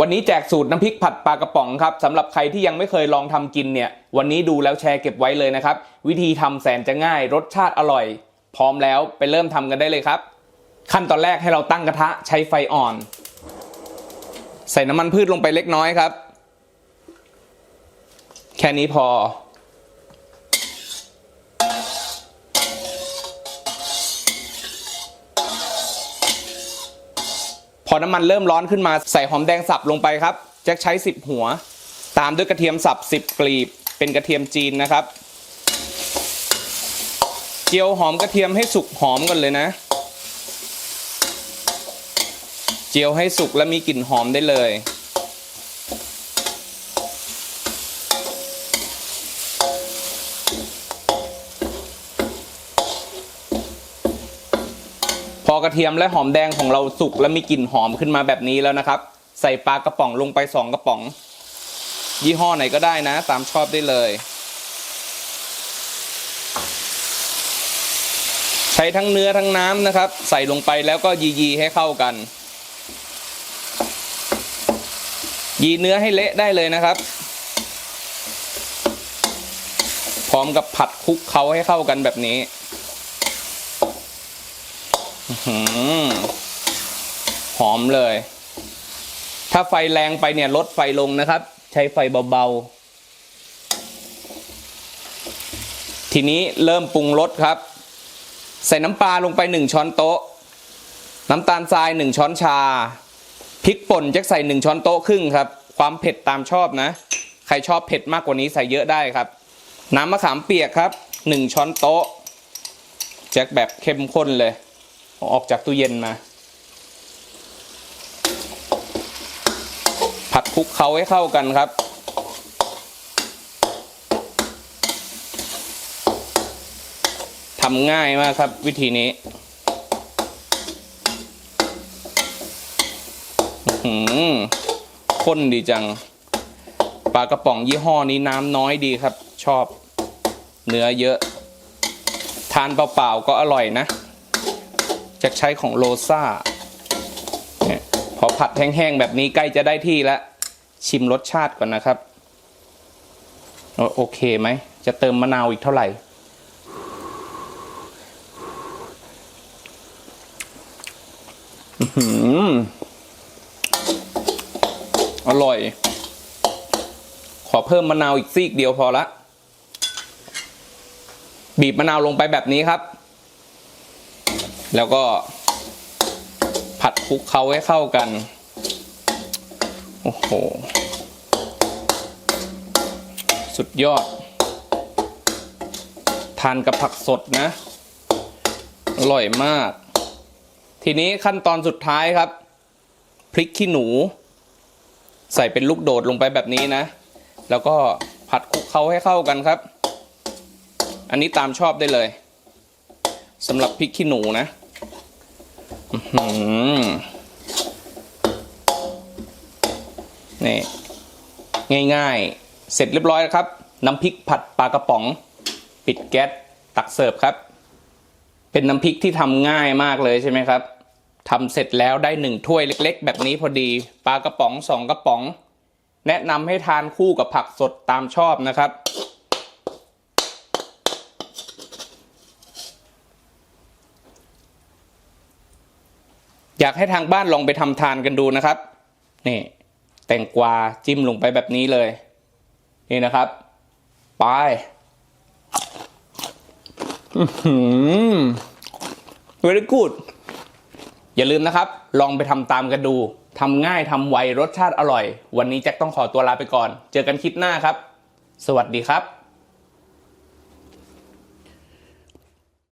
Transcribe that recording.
วันนี้แจกสูตรน้ำพริกผัดปลากระป๋องครับสำหรับใครที่ยังไม่เคยลองทำกินเนี่ย วันนี้ดูแล้วแชร์เก็บไว้เลยนะครับ วิธีทำแสนจะง่าย รสชาติอร่อย พร้อมแล้วไปเริ่มทำกันได้เลยครับ ขั้นตอนแรกให้เราตั้งกระทะใช้ไฟอ่อน ใส่น้ำมันพืชลงไปเล็กน้อยครับ แค่นี้พอ อน้ำมันเริ่มร้อนขึ้นมาใส่หอมแดงสับลงไปครับแจ็คใช้ 10 หัว ตามด้วยกระเทียมสับ 10 กลีบ เป็นกระเทียมจีนนะครับ เจียวหอมกระเทียมให้สุกหอมก่อนเลยนะ เจียวให้สุกและมีกลิ่นหอมได้เลย อกระเทียมและหอมแดงของเราสุกและมีกลิ่นหอมขึ้นมาแบบนี้แล้วนะครับ ใส่ปลากระป๋องลงไปสองกระป๋อง ยี่ห้อไหนก็ได้นะ ตามชอบได้เลย ใช้ทั้งเนื้อทั้งน้ำนะครับ ใส่ลงไปแล้วก็ยียีให้เข้ากัน ยีเนื้อให้เละได้เลยนะครับ พร้อมกับผัดคลุกเค้าให้เข้ากันแบบนี้ หอมเลย ถ้าไฟแรงไปเนี่ยลดไฟลงนะครับ ใช้ไฟเบาๆ ทีนี้เริ่มปรุงรสครับ ใส่น้ำปลาลงไปหนึ่งช้อนโต๊ะ น้ำตาลทรายหนึ่งช้อนชา พริกป่นจะใส่หนึ่งช้อนโต๊ะครึ่งครับ ความเผ็ดตามชอบนะ ใครชอบเผ็ดมากกว่านี้ใส่เยอะได้ครับ น้ำมะขามเปียกครับหนึ่งช้อนโต๊ะแจ็คแบบเข้มข้นเลย ออกจากตู้เย็นมา ผัดคลุกเขาให้เข้ากันครับ ทำง่ายมากครับวิธีนี้หือข้นดีจัง ปลากระป๋องยี่ห้อนี้น้ำน้อยดีครับ ชอบ เนื้อเยอะ ทานเปล่าๆก็อร่อยนะ จะใช้ของโลซ่าพอผัดแห้งๆแบบนี้ใกล้จะได้ที่แล้ว ชิมรสชาติก่อนนะครับ โอโอเคไหม จะเติมมะนาวอีกเท่าไหร่หอร่อย ขอเพิ่มมะนาวอีกซีกเดียวพอละ บีบมะนาวลงไปแบบนี้ครับ แล้วก็ผัดคลุกเค้าให้เข้ากัน โอ้โห สุดยอด ทานกับผักสดนะ อร่อยมาก ทีนี้ขั้นตอนสุดท้ายครับ พริกขี้หนู ใส่เป็นลูกโดดลงไปแบบนี้นะ แล้วก็ผัดคลุกเค้าให้เข้ากันครับ อันนี้ตามชอบได้เลยสำหรับพริกขี้หนูนะ นี่ง่ายๆ เสร็จเรียบร้อยแล้วครับ น้ำพริกผัดปลากระป๋อง ปิดแก๊สตักเสิร์ฟครับ เป็นน้ำพริกที่ทำง่ายมากเลยใช่ไหมครับทำเสร็จแล้วได้หนึ่งถ้วยเล็ก ๆ แบบนี้พอดีปลากระป๋องสองกระป๋อง แนะนำให้ทานคู่กับผักสดตามชอบนะครับ อยากให้ทางบ้านลองไปทำทานกันดูนะครับ นี่ แตงกวาจิ้มลงไปแบบนี้เลย นี่นะครับ ไปอือหือ very good อย่าลืมนะครับ ลองไปทำตามกันดูทำง่ายทำไวรสชาติอร่อย วันนี้แจ็คต้องขอตัวลาไปก่อน เจอกันคลิปหน้าครับ สวัสดีครับ